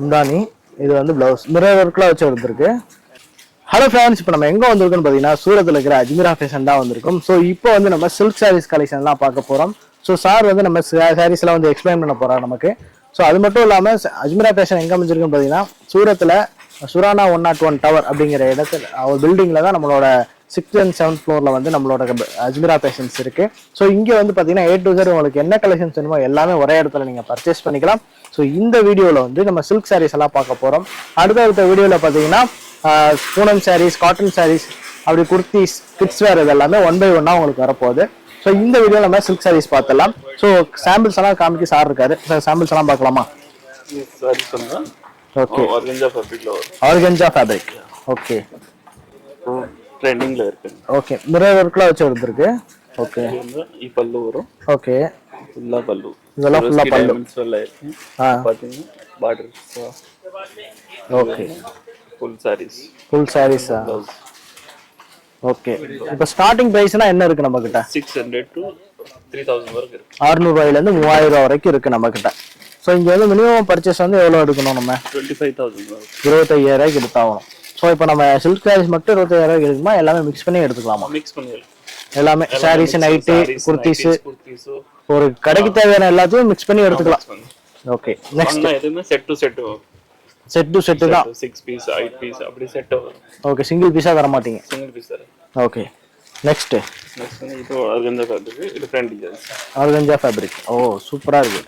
முந்தானி. இது வந்து பிளவுஸ் மிரர் ஒர்க்லாம் வச்சு வந்திருக்கு. ஹலோ ஃப்ரெண்ட்ஸ் இப்போ நம்ம எங்கே வந்திருக்கோம்னு பார்த்தீங்கன்னா சூரத்தில் இருக்கிற அஜ்மீரா ஃபேஷன் தான் வந்திருக்கும். ஸோ இப்போ வந்து நம்ம சில்க் சாரீஸ் கலெக்ஷன்லாம் பார்க்க போகிறோம் ஸோ சார் வந்து நம்ம சாரீஸ்லாம் வந்து எக்ஸ்பிளைன் பண்ண போகிறார் நமக்கு. ஸோ அது மட்டும் இல்லாமல் அஜ்மீரா ஃபேஷன் எங்கே அமைஞ்சிருக்குன்னு பார்த்தீங்கன்னா சூரத்தில் Surana one nought one tower அப்படிங்கிற இடத்துல ஒரு பில்டிங்கில் தான் நம்மளோட சிக்ஸ்த் அண்ட் செவன்த் ஃப்ளோரில் வந்து நம்மளோட அஜ்மீரா பேஷன்ஸ் இருக்கு. ஸோ இங்கே வந்து பார்த்தீங்கன்னா ஏ டு Z உங்களுக்கு என்ன கலெக்ஷன்ஸ் வேணுமோ எல்லாமே ஒரே இடத்துல நீங்கள் பர்ச்சேஸ் பண்ணிக்கலாம். ஸோ இந்த வீடியோவில் வந்து நம்ம சில்க் சாரீஸ் எல்லாம் பார்க்க போகிறோம் அடுத்தடுத்த வீடியோவில் பார்த்தீங்கன்னா பூனம் சாரீஸ் காட்டன் சாரீஸ் அப்படி குர்த்திஸ் கிட்ஸ் வேர் இது எல்லாமே ஒன் பை ஒன்னாக உங்களுக்கு வரப்போகுது. ஸோ இந்த வீடியோவில் நம்ம சில்க் சாரீஸ் பார்த்துடலாம். ஸோ சாம்பிள்ஸ் எல்லாம் காமிக்க சார் இருக்காரு. சாம்பிள்ஸ் எல்லாம் பார்க்கலாமா? ஓகே ஆர்கெஞ்சா ஃபேப்ரிக் ஓகே ட்ரெண்டிங்ல இருக்கு. ஓகே மிரர் ஒர்க்லாம் வச்சு வந்துருக்கு ஓகே. இ வரும். ஓகே. ஃபுல்லா பல்லு. இதெல்லாம் ஃபுல்லா பல்லு. டைமென்ஷன்ல ஆ. பாத்தீங்கன்னா border okay. Full saris full சாரீஸா okay. இப்போ ஸ்டார்டிங் பிரைஸ்னா என்ன இருக்கு நம்ம கிட்ட 600 டு 3000 வரைக்கும் இருக்கு. 600 ரூபாயில இருந்து 3000 ரூபாய் வரைக்கும் இருக்கு நம்ம கிட்ட ஸோ இங்கே வந்து மினிமம் பர்ச்சேஸ் வந்து எவ்வளோ எடுக்கணும் நம்ம? டுவெண்ட்டி ஃபைவ் தௌசண்ட் இருபத்தையாயிரம் எடுத்தாகணும். ஸோ இப்போ நம்ம சில்க் சாரீஸ் மட்டும் இருபத்தையாயிரம் ரூபாய்க்கு எடுக்குமா எல்லாமே மிக்ஸ் பண்ணி எடுத்துக்கலாமா? மிக்ஸ் பண்ணிடலாம் எல்லாமே சாரீஸ் நைட்டு குர்த்திஸு ஒரு கடைக்கு தேவையான எல்லாத்தையும் மிக்ஸ் பண்ணி எடுத்துக்கலாம். ஓகே நெக்ஸ்ட் எதுவுமே set to set set to set தான். சிக்ஸ் பீஸ் எயிட் பீஸ் அப்படி செட் வரும். ஓகே சிங்கிள் பீஸாக தர மாட்டீங்க சிங்கிள் பீஸ் தரேன் ஓகே நெக்ஸ்ட் வந்து இது ஆர்கஞ்சா ஃபேப்ரிக் இது ஃப்ரண்ட் டிசைன்ஸ் ஆர்கஞ்சா ஃபேப்ரிக் ஓ சூப்பராக இருக்கு.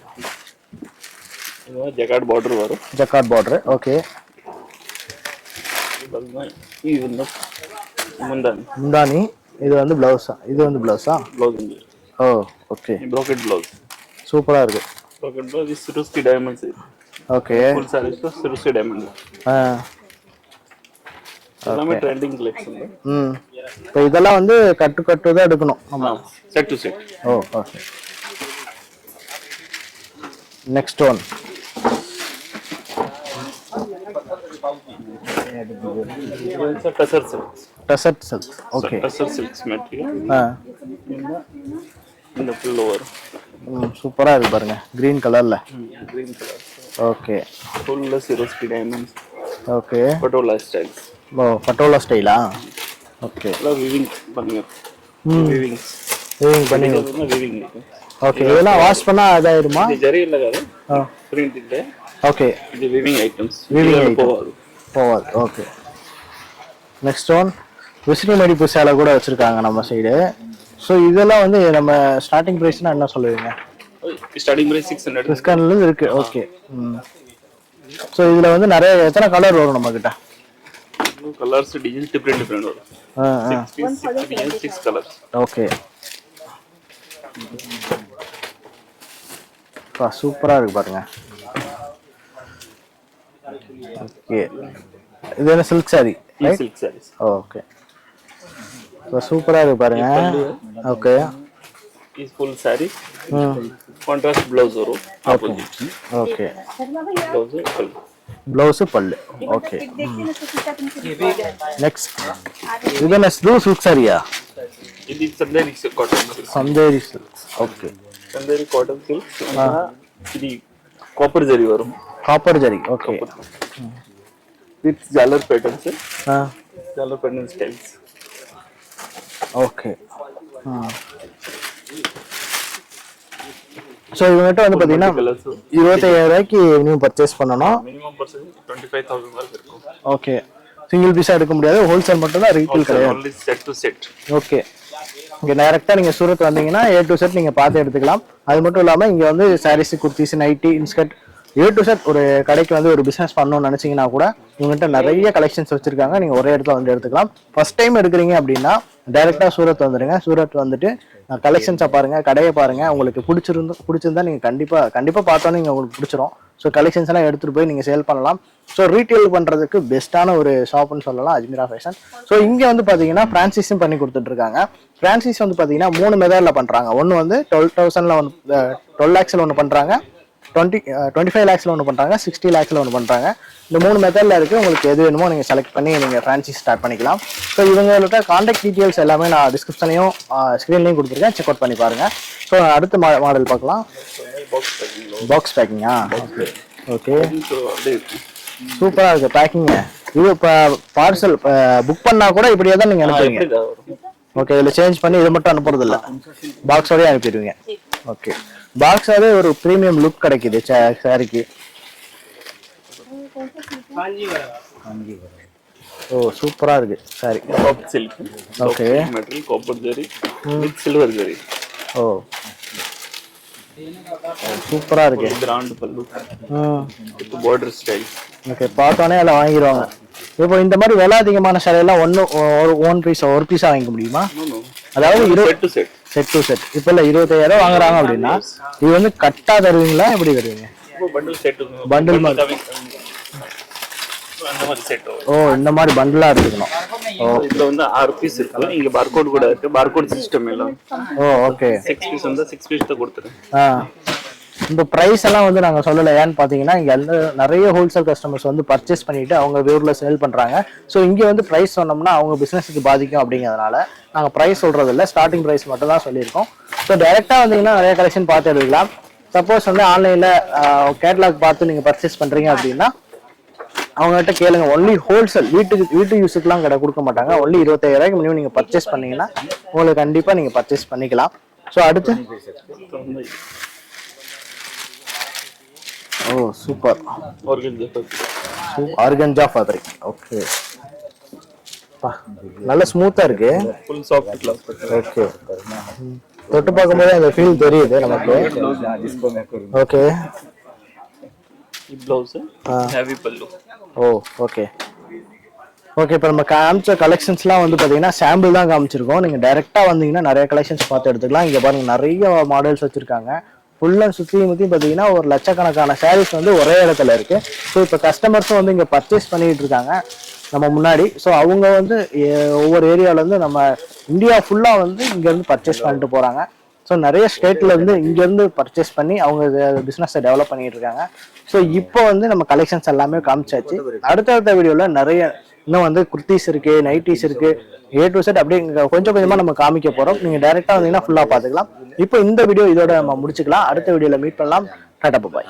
இது ஜெகார்ட் பார்டர் வரும். ஜக்கார்ட் பார்டர் ஓகே முந்தானி முந்தானி இது வந்து பிளவுஸா இது வந்து பிளவுஸா ப்ளவுஸ் ஓ ஓகே ப்ரோக்கெட் ப்ளவுஸ் சூப்பராக இருக்கு. Brocade blouse Swarovski diamonds okay full sarees Swarovski diamond ஆ. எல்லாமே ட்ரெண்டிங் கலெக்ஷன் ம். இப்போ இதெல்லாம் வந்து கட்டு கட்டு தான் எடுக்கணும். ஆமாம் set to set O okay next one tussar silks desert silk okay tussar silks material இந்த ஃபுல் ம் சூப்பராக இருக்கு பாருங்க. க்ரீன் கலரில் க்ரீன் கலர் ஓகே ஃபுல்ல சிரோஸ்கி டைமண்ட்ஸ் ஓகே பட்டோலா ஸ்டைல்ஸ் ஓ பட்டோலா ஸ்டைலா ஓகே எல்லாம் விவிங் பண்ணுங்க விவிங்ஸ் ஈவினிங் பண்ணி விவிங் ஓகே இதெல்லாம் வாஷ் பண்ணால் இதாயிருமா? இது ஜரி இல்ல காது. பிரிண்ட் இல்ல. ஓகே இது விவிங் ஐட்டம்ஸ் Weaving item. போகாது போவாது ஓகே நெக்ஸ்ட் ஒன் விசிறி மடிப்பு சேலை கூட வச்சுருக்காங்க நம்ம சைடு ஸோ இதெல்லாம் வந்து நம்ம ஸ்டார்டிங் ப்ரைஸ்னால் என்ன சொல்லுவீங்க? ஸ்டார்டிங் பிரைஸ் சிக்ஸ் ஹண்ட்ரட் டிஸ்கவுண்ட்லேருந்து இருக்குது ஓகே ம். ஸோ இதில் வந்து நிறைய எத்தனை கலர் வரும் நம்மக்கிட்ட கலர்ஸ் டிசைன்ஸ் டிஃப்ரெண்ட் டிஃப்ரெண்ட் வரும். சிக்ஸ் கலர்ஸ் ஓகே சூப்பராக இருக்கு பாருங்க. ఓకే இதெல்லாம் silk sari silk saris okay இப்போ சூப்பராக இருக்கு பாருங்க. Okay is full sari contrast blouse வரும். Opposite okay blouse pallu. Blouse pallu. Okay next இது நெஸ்ட் சில்க் சாரியா ఇది Chanderi cotton Chanderi silk okay Chanderi cotton silk ఇది కాపర్ జరీ వరం copper zari okay with jhalar pattern sir jhalar pattern styles okay so இவங்ககிட்ட வந்து பார்த்தீங்கன்னா இருபத்தையாயிரம் ரூபாய்க்கு மினிமம் பர்ச்சேஸ் பண்ணணும். Minimum purchase twenty five thousand இருக்கும். ஓகே சிங்கிள் பீஸாக எடுக்க முடியாது. ஹோல்சேல் மட்டும் தான் ரீட்டெயில் கிடையாது. செட் டு செட் ஓகே இங்கே டைரெக்டாக நீங்கள் சூரத் வந்தீங்கன்னா ஏ டு செட் நீங்கள் பார்த்து எடுத்துக்கலாம். அது மட்டும் இல்லாமல் இங்கே வந்து saris kurtis nightie inskirt A to Z ஒரு கடைக்கு வந்து ஒரு பிஸ்னஸ் பண்ணணும்னு நினச்சிங்கன்னா கூட உங்கள்கிட்ட நிறைய கலெக்ஷன்ஸ் வச்சுருக்காங்க. நீங்கள் ஒரே இடத்துல வந்து எடுத்துக்கலாம். ஃபர்ஸ்ட் டைம் எடுக்கிறீங்க அப்படின்னா டைரெக்டாக சூரத் வந்துடுங்க சூரத் வந்துட்டு கலெக்ஷன்ஸை பாருங்கள் கடையை பாருங்கள் உங்களுக்கு பிடிச்சிருந்து பிடிச்சிருந்தா நீங்கள் கண்டிப்பாக கண்டிப்பாக பார்த்தோன்னே நீங்கள் உங்களுக்கு பிடிச்சிரும். ஸோ கலெக்ஷன்ஸ் எல்லாம் எடுத்துகிட்டு போய் நீங்கள் சேல் பண்ணலாம். ஸோ ரீட்டெயில் பண்ணுறதுக்கு பெஸ்ட்டான ஒரு ஷாப்னு சொல்லலாம் அஜ்மீரா ஃபேஷன் ஸோ இங்கே வந்து பார்த்தீங்கன்னா ஃப்ரான்சைஸும் பண்ணி கொடுத்துட்ருக்காங்க ஃப்ரான்சிஸ் வந்து பார்த்தீங்கன்னா மூணு மெத்தடில் பண்ணுறாங்க ஒன்று வந்து டுவெல் தௌசண்டில் ஒன்று டுவெல் லேக்ஸில் ஒன்று பண்ணுறாங்க டுவெண்ட்டி டுவெண்ட்டி ஃபைவ் லேக்ஸில் ஒன்று பண்ணுறாங்க சிக்ஸ்டி லேக்ஸில் ஒன்று பண்ணுறாங்க இந்த மூணு மெத்தடில் இருக்குது உங்களுக்கு எது வேணுமோ நீங்கள் செலக்ட் பண்ணி நீங்கள் ஃப்ரான்ச்சைஸ் ஸ்டார்ட் பண்ணிக்கலாம். ஸோ இவங்களோட காண்டாக்ட் டீட்டெயில்ஸ் எல்லாமே நான் டிஸ்கிரிப்ஷன்லையும் ஸ்க்ரீன்லையும் கொடுத்துருக்கேன். செக் அவுட் பண்ணி பாருங்கள் ஸோ அடுத்த மா மாடல் பார்க்கலாம். பாக்ஸ் பேக்கிங் பாக்ஸ் பேக்கிங்கா ஓகே ஓகே ஸோ அப்படியே இருக்கு சூப்பரா இருக்கு பேக்கிங் இது இப்போ பார்சல் புக் பண்ணா கூட இப்படியே தான் நீங்க அனுப்புவீங்க. ஓகே இதுல சேஞ்ச் பண்ணி இது மட்டும் அனுப்புறது இல்ல பாக்ஸோடய அனுப்பிடுவீங்க. ஓகே பாக்ஸாவே ஒரு ப்ரீமியம் லுக் கிடைக்குது சாரிக்கு ஓ சூப்பரா இருக்கு sari soft silk Okay. Material copper zari with silver zari ஓ. சூப்பரா இருக்கு. கிராண்ட் பல்லு வித் பார்டர் ஸ்டைல் ஓகே பார்த்தோன்னே அதில் வாங்கிடுவாங்க. இப்போ இந்த மாதிரி விலை அதிகமான சேலையெல்லாம் ஒன்று ஒரு ஒன் பீஸ் ஒரு பீஸாக வாங்கிக்க முடியுமா? அதாவது இரு set to set set to set இப்போ இல்லை இருபத்தாயிரம் வாங்குறாங்க அப்படின்னா இது வந்து கட்டா தருவீங்களா? எப்படி தருவீங்க? பண்டில் மாதிரி. ஓ இந்த மாதிரி பண்டலாக எடுத்துக்கணும். ஓ. இதுல வந்து ஆறு பீஸ் இருக்கு. இங்க பார்கோட் கூட இருக்கு. பார்கோட் சிஸ்டம் எல்லாம். ஓ ஓகே சிக்ஸ் பீஸ் வந்து சிக்ஸ் பீஸ் தான் கொடுத்துருங்க ஆ. இந்த ப்ரைஸ் எல்லாம் வந்து நாங்கள் சொல்லலை. ஏன்னு பார்த்தீங்கன்னா இங்கே எல்லா நிறைய ஹோல்சேல் கஸ்டமர்ஸ் வந்து பர்ச்சேஸ் பண்ணிட்டு அவங்க ஊரில் சேல் பண்ணுறாங்க ஸோ இங்கே வந்து ப்ரைஸ் சொன்னோம்னா அவங்க பிஸ்னஸுக்கு பாதிக்கும் அப்படிங்கிறதுனால நாங்கள் ப்ரைஸ் சொல்கிறது இல்லை ஸ்டார்டிங் ப்ரைஸ் மட்டும் தான் சொல்லியிருக்கோம். ஸோ டேரெக்டாக வந்தீங்கன்னா நிறைய கலெக்ஷன் பார்த்து எடுக்கலாம். சப்போஸ் வந்து ஆன்லைனில் கேட்லாக் பார்த்து நீங்கள் பர்ச்சேஸ் பண்ணுறீங்க அப்படின்னா அவங்ககிட்ட கேளுங்க. ஒன்லி ஹோல்சேல் வீட்டுக்கு வீட்டு யூஸுக்குலாம் கடை கொடுக்க மாட்டாங்க. ஒன்லி இருபத்தாயிரம் மினிமம் நீங்கள் பர்ச்சேஸ் பண்ணீங்கன்னா உங்களுக்கு கண்டிப்பாக நீங்கள் பர்ச்சேஸ் பண்ணிக்கலாம். ஸோ அடுத்து? Super organza organza fabric okay நல்ல ஸ்மூத்தா இருக்கு. ஃபுல் சாஃப்ட் ஓகே தொட்டு பார்க்கும்போது அந்த ஃபீல் தெரியுது நமக்கு. Okay blouse. ஹெவி பல்லு ஓ ஓகே ஓகே இப்போ நம்ம காமிச்ச கலெக்ஷன்ஸ்லாம் வந்து பார்த்தீங்கன்னா சாம்பிள் தான் காமிச்சிருக்கோம். நீங்கள் டைரெக்டாக வந்தீங்கன்னா நிறைய கலெக்ஷன்ஸ் பார்த்து எடுத்துக்கலாம். இங்கே பாருங்க நிறைய மாடல்ஸ் வச்சுருக்காங்க. ஃபுல்லாக சுற்றியும் சுற்றி பார்த்தீங்கன்னா ஒரு லட்சக்கணக்கான சாரீஸ் வந்து ஒரே இடத்துல இருக்கு. ஸோ இப்போ கஸ்டமர்ஸும் வந்து இங்கே பர்ச்சேஸ் பண்ணிட்டு இருக்காங்க நம்ம முன்னாடி. ஸோ அவங்க வந்து ஒவ்வொரு ஏரியால இருந்து நம்ம இந்தியா ஃபுல்லாக வந்து இங்கேருந்து பர்ச்சேஸ் பண்ணிட்டு போகிறாங்க ஸோ நிறைய ஸ்டேட்ல இருந்து இங்க இருந்து பர்ச்சேஸ் பண்ணி அவங்க பிசினஸை டெவலப் பண்ணிட்டு இருக்காங்க. ஸோ இப்போ வந்து நம்ம கலெக்ஷன்ஸ் எல்லாமே காமிச்சாச்சு. அடுத்தடுத்த வீடியோல நிறைய இன்னும் வந்து குர்த்திஸ் இருக்கு நைட்டிஸ் இருக்கு ஏ டு செட் அப்படியே கொஞ்சம் கொஞ்சமா நம்ம காமிக்க போறோம். நீங்க டைரக்டா வந்தீங்கன்னா ஃபுல்லா பாத்துக்கலாம் இப்போ இந்த வீடியோ இதோட நம்ம முடிச்சுக்கலாம். அடுத்த வீடியோல மீட் பண்ணலாம். டாடா பாய்